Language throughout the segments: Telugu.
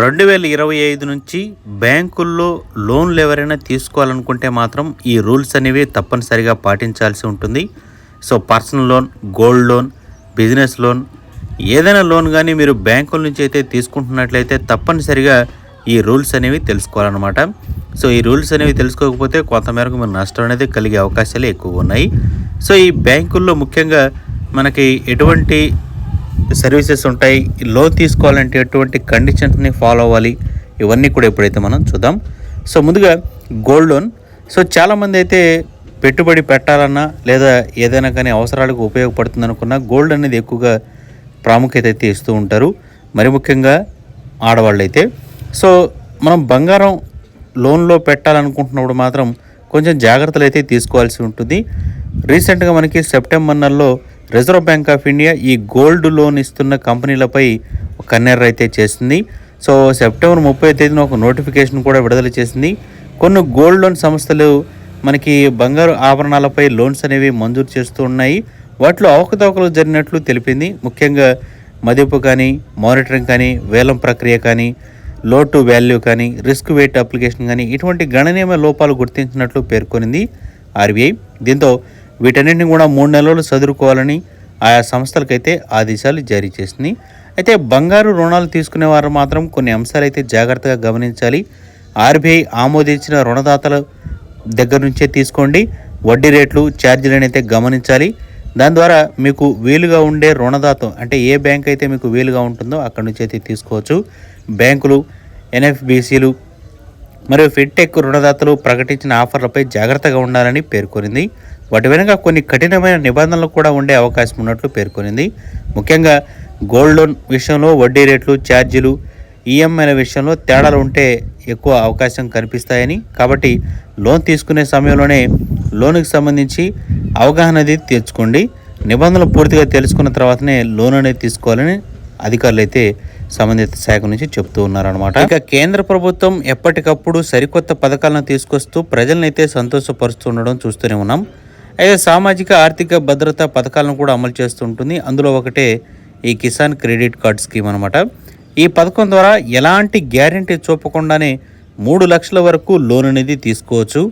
రెండు వేల ఇరవై ఐదు నుంచి బ్యాంకుల్లో లోన్లు ఎవరైనా తీసుకోవాలనుకుంటే మాత్రం ఈ రూల్స్ అనేవి తప్పనిసరిగా పాటించాల్సి ఉంటుంది. So personal loan gold loan business loan ఏదైనా లోన్ కానీ మీరు బ్యాంకుల నుంచి అయితే తీసుకుంటున్నట్లయితే తప్పనిసరిగా ఈ రూల్స్ అనేవి తెలుసుకోవాలన్నమాట. సో ఈ రూల్స్ అనేవి తెలుసుకోకపోతే కొంతమేరకు మీరు నష్టం అనేది కలిగే అవకాశాలు ఎక్కువ ఉన్నాయి. సో ఈ బ్యాంకుల్లో ముఖ్యంగా మనకి ఎటువంటి సర్వీసెస్ ఉంటాయి లోన్ తీసుకోవాలంటే ఎటువంటి కండిషన్స్ని ఫాలో అవ్వాలి ఇవన్నీ కూడా ఎప్పుడైతే మనం చూద్దాం. సో ముందుగా గోల్డ్ లోన్. సో చాలామంది అయితే పెట్టుబడి పెట్టాలన్నా లేదా ఏదైనా కానీ అవసరాలకు ఉపయోగపడుతుంది అనుకున్నా గోల్డ్ అనేది ఎక్కువగా ప్రాముఖ్యత అయితే ఇస్తూ ఉంటారు. మరి ముఖ్యంగా ఆడవాళ్ళు అయితే సో మనం బంగారం లోన్లో పెట్టాలనుకుంటున్నప్పుడు మాత్రం కొంచెం జాగ్రత్తలు అయితే తీసుకోవాల్సి ఉంటుంది. రీసెంట్గా మనకి సెప్టెంబర్ నెలలో రిజర్వ్ బ్యాంక్ ఆఫ్ ఇండియా ఈ గోల్డ్ లోన్ ఇస్తున్న కంపెనీలపై కన్నెర్ర అయితే చేసింది. సో సెప్టెంబర్ ముప్పై తేదీన ఒక నోటిఫికేషన్ కూడా విడుదల చేసింది. కొన్ని గోల్డ్ లోన్ సంస్థలు మనకి బంగారు ఆభరణాలపై లోన్స్ అనేవి మంజూరు చేస్తూ ఉన్నాయి. వాటిలో అవకతవకలు జరిగినట్లు తెలిపింది. ముఖ్యంగా మదింపు కానీ మానిటరింగ్ కానీ వేలం ప్రక్రియ కానీ లో టు వాల్యూ కానీ రిస్క్ వెయిట్ అప్లికేషన్ కానీ ఇటువంటి గణనీయమైన లోపాలు గుర్తించినట్లు పేర్కొనింది ఆర్బీఐ. దీంతో వీటన్నింటిని కూడా మూడు నెలలు చదువుకోవాలని ఆయా సంస్థలకైతే ఆదేశాలు జారీ చేసింది. అయితే బంగారు రుణాలు తీసుకునే వారు మాత్రం కొన్ని అంశాలు అయితే జాగ్రత్తగా గమనించాలి. ఆర్బీఐ ఆమోదించిన రుణదాతల దగ్గర నుంచే తీసుకోండి. వడ్డీ రేట్లు ఛార్జీలను అయితే గమనించాలి. దాని ద్వారా మీకు వీలుగా ఉండే రుణదాత అంటే ఏ బ్యాంక్ అయితే మీకు వీలుగా ఉంటుందో అక్కడి నుంచి అయితే తీసుకోవచ్చు. బ్యాంకులు ఎన్ఎఫ్బిసిలు మరియు ఫిడ్టెక్ రుణదాతలు ప్రకటించిన ఆఫర్లపై జాగ్రత్తగా ఉండాలని పేర్కొనింది. వాటి వెనుక కొన్ని కఠినమైన నిబంధనలు కూడా ఉండే అవకాశం ఉన్నట్లు పేర్కొనింది. ముఖ్యంగా గోల్డ్ లోన్ విషయంలో వడ్డీ రేట్లు ఛార్జీలు ఈఎంఐల విషయంలో తేడాలు ఉంటే ఎక్కువ అవకాశం కనిపిస్తాయని. కాబట్టి లోన్ తీసుకునే సమయంలోనే లోనుకి సంబంధించి అవగాహన అనేది తెచ్చుకోండి. నిబంధనలు పూర్తిగా తెలుసుకున్న తర్వాతనే లోన్ అనేది తీసుకోవాలని అధికారులు అయితే సంబంధిత శాఖ నుంచి చెప్తూ ఉన్నారనమాట ఇక కేంద్ర ప్రభుత్వం ఎప్పటికప్పుడు సరికొత్త పథకాలను తీసుకొస్తూ ప్రజలనైతే సంతోషపరుస్తూ ఉండడం చూస్తూనే ఉన్నాం. అయితే సామాజిక ఆర్థిక భద్రత పథకాలను కూడా అమలు చేస్తుంటుంది. అందులో ఒకటే ఈ కిసాన్ క్రెడిట్ కార్డ్ స్కీమ్ అనమాట ఈ పథకం ద్వారా ఎలాంటి గ్యారంటీ చూపకుండానే మూడు లక్షల వరకు లోన్ అనేది తీసుకోవచ్చు.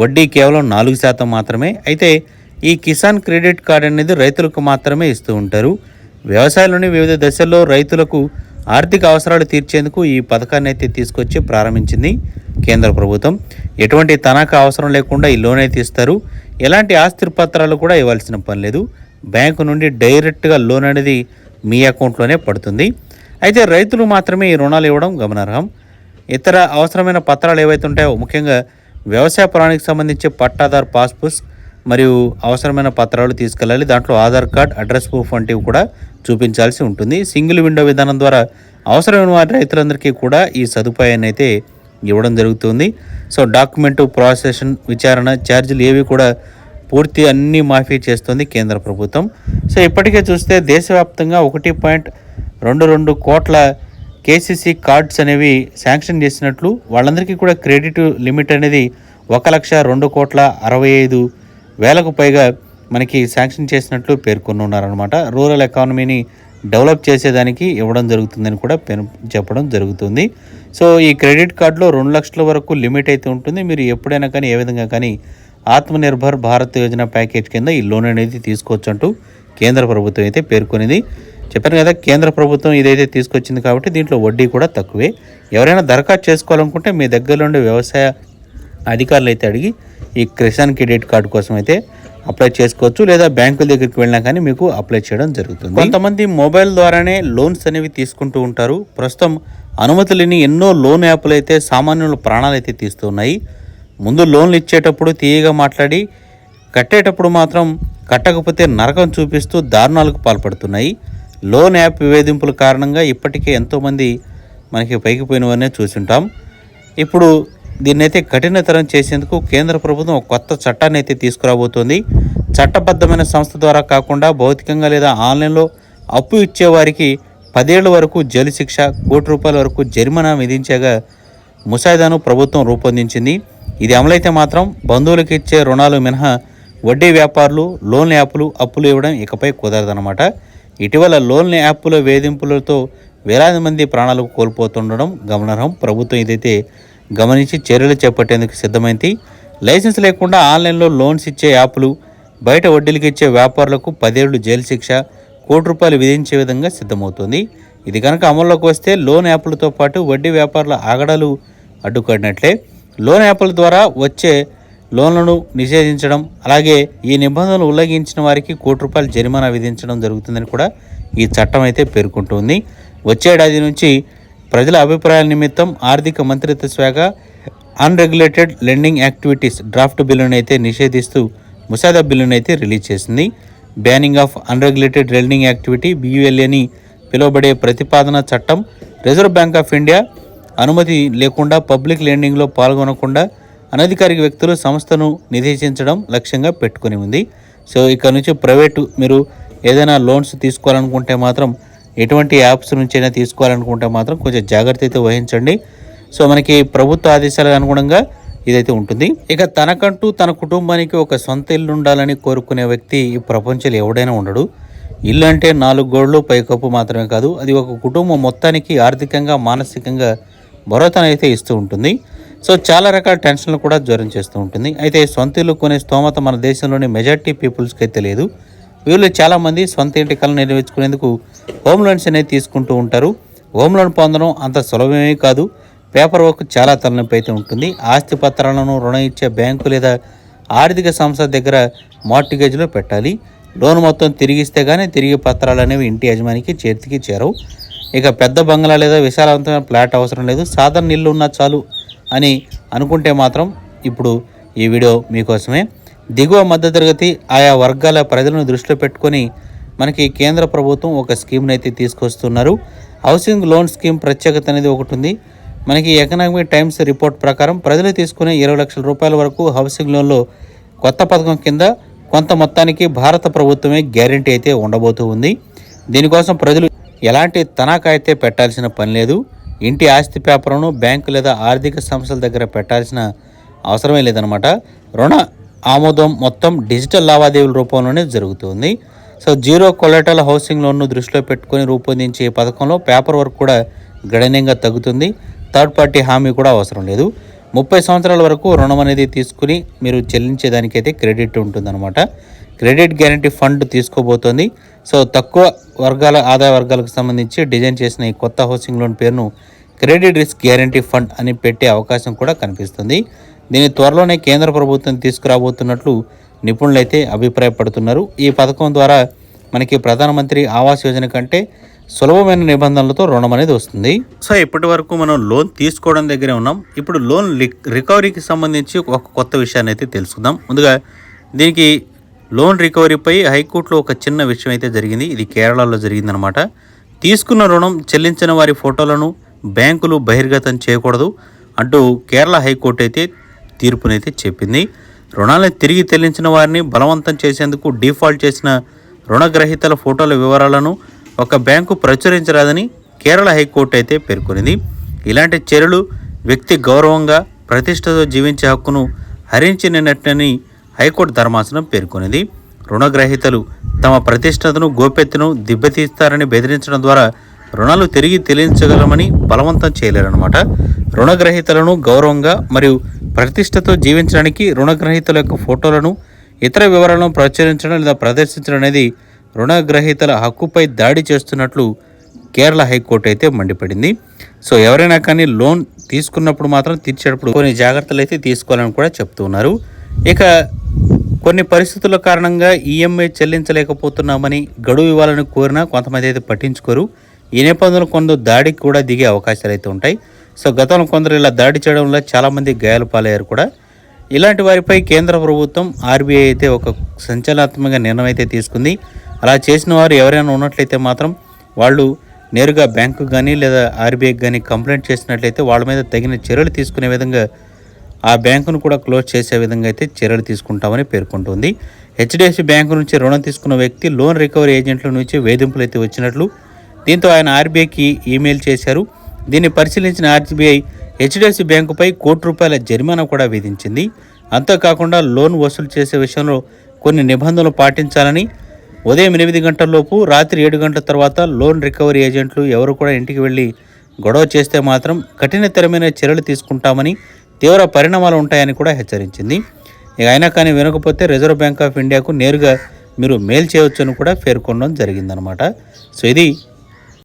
వడ్డీ కేవలం నాలుగు శాతం మాత్రమే. అయితే ఈ కిసాన్ క్రెడిట్ కార్డ్ అనేది రైతులకు మాత్రమే ఇస్తూ ఉంటారు. వ్యవసాయంలోని వివిధ దశల్లో రైతులకు ఆర్థిక అవసరాలు తీర్చేందుకు ఈ పథకాన్ని అయితే తీసుకొచ్చి ప్రారంభించింది కేంద్ర ప్రభుత్వం. ఎటువంటి తనఖా అవసరం లేకుండా ఈ లోన్ అయితే ఇస్తారు. ఎలాంటి ఆస్తి పత్రాలు కూడా ఇవ్వాల్సిన పని లేదు. బ్యాంకు నుండి డైరెక్ట్గా లోన్ అనేది మీ అకౌంట్లోనే పడుతుంది. అయితే రైతులు మాత్రమే ఈ రుణాలు ఇవ్వడం గమనార్హం. ఇతర అవసరమైన పత్రాలు ఏవైతే ఉంటాయో ముఖ్యంగా వ్యవసాయ పొలానికి సంబంధించి పట్టాదారు పాస్బుక్స్ మరియు అవసరమైన పత్రాలు తీసుకెళ్ళాలి. దాంట్లో ఆధార్ కార్డ్ అడ్రస్ ప్రూఫ్ వంటివి కూడా చూపించాల్సి ఉంటుంది. సింగిల్ విండో విధానం ద్వారా అవసరమైన వారి రైతులందరికీ కూడా ఈ సదుపాయాన్ని అయితే ఇవ్వడం జరుగుతుంది. సో డాక్యుమెంట్ ప్రాసెషన్ విచారణ ఛార్జీలు ఏవి కూడా పూర్తి అన్ని మాఫీ చేస్తుంది కేంద్ర ప్రభుత్వం. సో ఇప్పటికే చూస్తే దేశవ్యాప్తంగా ఒకటి పాయింట్ రెండు రెండు కోట్ల కేసీసీ కార్డ్స్ అనేవి శాంక్షన్ చేసినట్లు వాళ్ళందరికీ కూడా క్రెడిట్ లిమిట్ అనేది ఒక లక్ష రెండు కోట్ల అరవై ఐదు వేలకు పైగా మనకి శాంక్షన్ చేసినట్లు పేర్కొని ఉన్నారనమాట రూరల్ ఎకానమీని డెవలప్ చేసేదానికి ఇవ్వడం జరుగుతుందని కూడా పెను- చెప్పడం జరుగుతుంది. సో ఈ క్రెడిట్ కార్డులో రెండు లక్షల వరకు లిమిట్ అయితే ఉంటుంది. మీరు ఎప్పుడైనా కానీ ఏ విధంగా కానీ ఆత్మనిర్భర్ భారత్ యోజన ప్యాకేజ్ కింద ఈ లోన్ అనేది తీసుకోవచ్చు అంటూ కేంద్ర ప్రభుత్వం అయితే పేర్కొనింది. చెప్పాను కదా కేంద్ర ప్రభుత్వం ఇదైతే తీసుకొచ్చింది కాబట్టి దీంట్లో వడ్డీ కూడా తక్కువే. ఎవరైనా దరఖాస్తు చేసుకోవాలనుకుంటే మీ దగ్గరలో ఉండే వ్యవసాయ అధికారులు అయితే అడిగి ఈ కిసాన్ క్రెడిట్ కార్డు కోసం అయితే అప్లై చేసుకోవచ్చు. లేదా బ్యాంకుల దగ్గరికి వెళ్ళినా కానీ మీకు అప్లై చేయడం జరుగుతుంది. కొంతమంది మొబైల్ ద్వారానే లోన్స్ అనేవి తీసుకుంటూ ఉంటారు. ప్రస్తుతం అనుమతి లేని ఎన్నో లోన్ యాప్లు అయితే సామాన్యుల ప్రాణాలు అయితే తీస్తున్నాయి. ముందు లోన్లు ఇచ్చేటప్పుడు తీయగా మాట్లాడి కట్టేటప్పుడు మాత్రం కట్టకపోతే నరకం చూపిస్తూ దారుణాలకు పాల్పడుతున్నాయి. లోన్ యాప్ వివేదింపుల కారణంగా ఇప్పటికే ఎంతోమంది మనకి పైకి పోయినవన్నీ చూసుంటాం. ఇప్పుడు దీన్నైతే కఠినతరం చేసేందుకు కేంద్ర ప్రభుత్వం ఒక కొత్త చట్టాన్ని అయితే తీసుకురాబోతోంది. చట్టబద్ధమైన సంస్థ ద్వారా కాకుండా భౌతికంగా లేదా ఆన్లైన్లో అప్పు ఇచ్చేవారికి పదేళ్ళ వరకు జైలు శిక్ష కోటి రూపాయల వరకు జరిమానా విధించగా ముసాయిదాను ప్రభుత్వం రూపొందించింది. ఇది అమలైతే మాత్రం బంధువులకు ఇచ్చే రుణాలు మినహా వడ్డీ వ్యాపారులు లోన్ యాప్లు అప్పులు ఇవ్వడం ఇకపై కుదరదనమాట ఇటీవల లోన్ యాప్ల వేధింపులతో వేలాది మంది ప్రాణాలు కోల్పోతుండడం గమనార్హం. ప్రభుత్వం ఇదైతే గమనించి చర్యలు చేపట్టేందుకు సిద్ధమైంది. లైసెన్స్ లేకుండా ఆన్లైన్లో లోన్స్ ఇచ్చే యాప్లు బయట వడ్డీలకు ఇచ్చే వ్యాపారులకు పదేళ్ళు జైలు శిక్ష కోటి రూపాయలు విధించే విధంగా సిద్ధమవుతోంది. ఇది కనుక అమల్లోకి వస్తే లోన్ యాప్లతో పాటు వడ్డీ వ్యాపారుల ఆగడాలు అడ్డుకడినట్లే. లోన్ యాప్ల ద్వారా వచ్చే లోన్లను నిషేధించడం అలాగే ఈ నిబంధనలు ఉల్లంఘించిన వారికి కోటి రూపాయల జరిమానా విధించడం జరుగుతుందని కూడా ఈ చట్టం అయితే పేర్కొంటుంది. వచ్చే ఏడాది నుంచి ప్రజల అభిప్రాయాల నిమిత్తం ఆర్థిక మంత్రిత్వ శాఖ అన్రెగ్యులేటెడ్ లెండింగ్ యాక్టివిటీస్ డ్రాఫ్ట్ బిల్లును అయితే నిషేధిస్తూ ముసాదా బిల్లును అయితే రిలీజ్ చేసింది. Banning of unregulated lending activity BUL అని పిలువబడే ప్రతిపాదన చట్టం రిజర్వ్ బ్యాంక్ ఆఫ్ ఇండియా అనుమతి లేకుండా పబ్లిక్ లెండింగ్లో పాల్గొనకుండా అనధికారిక వ్యక్తులు సంస్థను నిర్దేశించడం లక్ష్యంగా పెట్టుకుని ఉంది. సో ఇక్కడ నుంచి ప్రైవేటు మీరు ఏదైనా లోన్స్ తీసుకోవాలనుకుంటే మాత్రం ఎటువంటి యాప్స్ నుంచైనా తీసుకోవాలనుకుంటే మాత్రం కొంచెం జాగ్రత్త అయితే వహించండి. సో మనకి ప్రభుత్వ ఆదేశాలకు అనుగుణంగా ఇదైతే ఉంటుంది. ఇక తనకంటూ తన కుటుంబానికి ఒక సొంత ఇల్లు ఉండాలని కోరుకునే వ్యక్తి ఈ ప్రపంచంలో ఎవడైనా ఉండడు. ఇల్లు అంటే నాలుగు గోడలు పైకప్పు మాత్రమే కాదు అది ఒక కుటుంబం మొత్తానికి ఆర్థికంగా మానసికంగా భరోసాను అయితే ఇస్తూ ఉంటుంది. సో చాలా రకాల టెన్షన్లు కూడా జ్వరం చేస్తూ ఉంటుంది. అయితే సొంత ఇల్లు కొనే స్తోమత మన దేశంలోని మెజార్టీ పీపుల్స్కి అయితే లేదు. వీళ్ళు చాలామంది సొంత ఇంటి కళ నెరవేర్చుకునేందుకు హోమ్ లోన్స్ అనేది తీసుకుంటూ ఉంటారు. హోమ్ లోన్ పొందడం అంత సులభమే కాదు. పేపర్ వర్క్ చాలా తలనొప్పి అయితే ఉంటుంది. ఆస్తి పత్రాలను రుణం ఇచ్చే బ్యాంకు లేదా ఆర్థిక సంస్థ దగ్గర మార్టిగేజ్లో పెట్టాలి. లోన్ మొత్తం తిరిగిస్తే కానీ తిరిగి పత్రాలు అనేవి ఇంటి యజమానికి చేతికి చేరవు. ఇక పెద్ద బంగ్లా లేదా విశాలవంతమైన ఫ్లాట్ అవసరం లేదు. సాధారణ ఇల్లు ఉన్నా చాలు అని అనుకుంటే మాత్రం ఇప్పుడు ఈ వీడియో మీకోసమే. దిగువ మధ్యతరగతి ఆయా వర్గాల ప్రజలను దృష్టిలో పెట్టుకొని మనకి కేంద్ర ప్రభుత్వం ఒక స్కీమ్ని అయితే తీసుకొస్తున్నారు. హౌసింగ్ లోన్ స్కీమ్ ప్రత్యేకత అనేది ఒకటి ఉంది. మనకి ఎకనామిక్ టైమ్స్ రిపోర్ట్ ప్రకారం ప్రజలు తీసుకునే ఇరవై లక్షల రూపాయల వరకు హౌసింగ్ లోన్లో కొత్త పథకం కింద కొంత మొత్తానికి భారత ప్రభుత్వమే గ్యారంటీ అయితే ఉండబోతూ ఉంది. దీనికోసం ప్రజలు ఎలాంటి తనఖా అయితే పెట్టాల్సిన పని లేదు. ఇంటి ఆస్తి పేపర్ను బ్యాంకు లేదా ఆర్థిక సంస్థల దగ్గర పెట్టాల్సిన అవసరమే లేదనమాట రుణ ఆమోదం మొత్తం డిజిటల్ లావాదేవీల రూపంలోనే జరుగుతుంది. సో జీరో కొలెటల్ హౌసింగ్ లోన్ను దృష్టిలో పెట్టుకొని రూపొందించే పథకంలో పేపర్ వర్క్ కూడా గణనీయంగా తగ్గుతుంది. థర్డ్ పార్టీ హామీ కూడా అవసరం లేదు. ముప్పై సంవత్సరాల వరకు రుణం అనేది తీసుకుని మీరు చెల్లించేదానికైతే క్రెడిట్ ఉంటుందన్నమాట. క్రెడిట్ గ్యారంటీ ఫండ్ తీసుకోబోతోంది. సో తక్కువ వర్గాల ఆదాయ వర్గాలకు సంబంధించి డిజైన్ చేసిన ఈ కొత్త హౌసింగ్ లోన్ పేరును క్రెడిట్ రిస్క్ గ్యారంటీ ఫండ్ అని పెట్టే అవకాశం కూడా కనిపిస్తుంది. దీని త్వరలోనే కేంద్ర ప్రభుత్వం తీసుకురాబోతున్నట్లు నిపుణులైతే అభిప్రాయపడుతున్నారు. ఈ పథకం ద్వారా మనకి ప్రధానమంత్రి ఆవాస్ యోజన కంటే సులభమైన నిబంధనలతో రుణం అనేది వస్తుంది. సో ఇప్పటి వరకు మనం లోన్ తీసుకోవడం దగ్గరే ఉన్నాం. ఇప్పుడు లోన్ రికవరీకి సంబంధించి ఒక కొత్త విషయాన్ని అయితే తెలుసుకుందాం. ముందుగా దీనికి లోన్ రికవరీపై హైకోర్టులో ఒక చిన్న విషయం అయితే జరిగింది. ఇది కేరళలో జరిగిందనమాట తీసుకున్న రుణం చెల్లించిన వారి ఫోటోలను బ్యాంకులు బహిర్గతం చేయకూడదు అంటూ కేరళ హైకోర్టు అయితే తీర్పునైతే చెప్పింది. రుణాలను తిరిగి చెల్లించిన వారిని బలవంతం చేసేందుకు డిఫాల్ట్ చేసిన రుణగ్రహీతల ఫోటోల వివరాలను ఒక బ్యాంకు ప్రచురించరాదని కేరళ హైకోర్టు అయితే పేర్కొనింది. ఇలాంటి చర్యలు వ్యక్తి గౌరవంగా ప్రతిష్టతో జీవించే హక్కును హరించినట్టని హైకోర్టు ధర్మాసనం పేర్కొనింది. రుణగ్రహీతలు తమ ప్రతిష్టతను గోప్యతను దెబ్బతీస్తారని బెదిరించడం ద్వారా రుణాలు తిరిగి తెలియించగలమని బలవంతం చేయలేరన్నమాట. రుణగ్రహీతలను గౌరవంగా మరియు ప్రతిష్టతో జీవించడానికి రుణగ్రహీతల యొక్క ఫోటోలను ఇతర వివరాలను ప్రచురించడం లేదా ప్రదర్శించడం అనేది రుణగ్రహీతల హక్కుపై దాడి చేస్తున్నట్లు కేరళ హైకోర్టు అయితే మండిపడింది. సో ఎవరైనా కానీ లోన్ తీసుకున్నప్పుడు మాత్రం తీర్చేటప్పుడు కొన్ని జాగ్రత్తలు అయితే తీసుకోవాలని కూడా చెప్తున్నారు ఇక కొన్ని పరిస్థితుల కారణంగా ఈఎంఐ చెల్లించలేకపోతున్నామని గడువు ఇవ్వాలని కోరినా కొంతమంది అయితే పట్టించుకోరు. ఈ నేపథ్యంలో కొందరు దాడికి కూడా దిగే అవకాశాలు అయితే ఉంటాయి. సో గతంలో కొందరు ఇలా దాడి చేయడం వల్ల చాలామంది గాయాలు పాలయ్యారు కూడా. ఇలాంటి వారిపై కేంద్ర ప్రభుత్వం ఆర్బీఐ అయితే ఒక సంచలనాత్మక నిర్ణయం అయితే తీసుకుంది. అలా చేసిన వారు ఎవరైనా ఉన్నట్లయితే మాత్రం వాళ్ళు నేరుగా బ్యాంకు కానీ లేదా ఆర్బీఐకి కానీ కంప్లైంట్ చేసినట్లయితే వాళ్ళ మీద తగిన చర్యలు తీసుకునే విధంగా ఆ బ్యాంకును కూడా క్లోజ్ చేసే విధంగా అయితే చర్యలు తీసుకుంటామని పేర్కొంటుంది. హెచ్డిఎఫ్సి బ్యాంకు నుంచి రుణం తీసుకున్న వ్యక్తి లోన్ రికవరీ ఏజెంట్ల నుంచి వేధింపులు అయితే వచ్చినట్లు దీంతో ఆయన ఆర్బీఐకి ఈమెయిల్ చేశారు. దీన్ని పరిశీలించిన ఆర్బీఐ హెచ్డిఎఫ్సి బ్యాంకుపై కోటి రూపాయల జరిమానా కూడా విధించింది. అంతేకాకుండా లోన్ వసూలు చేసే విషయంలో కొన్ని నిబంధనలు పాటించాలని ఉదయం ఎనిమిది గంటలలోపు రాత్రి ఏడు గంటల తర్వాత లోన్ రికవరీ ఏజెంట్లు ఎవరు కూడా ఇంటికి వెళ్ళి గొడవ చేస్తే మాత్రం కఠినతరమైన చర్యలు తీసుకుంటామని తీవ్ర పరిణామాలు ఉంటాయని కూడా హెచ్చరించింది. ఇక అయినా కానీ వినకపోతే రిజర్వ్ బ్యాంక్ ఆఫ్ ఇండియాకు నేరుగా మీరు మెయిల్ చేయవచ్చని కూడా పేర్కొనడం జరిగిందనమాట సో ఇది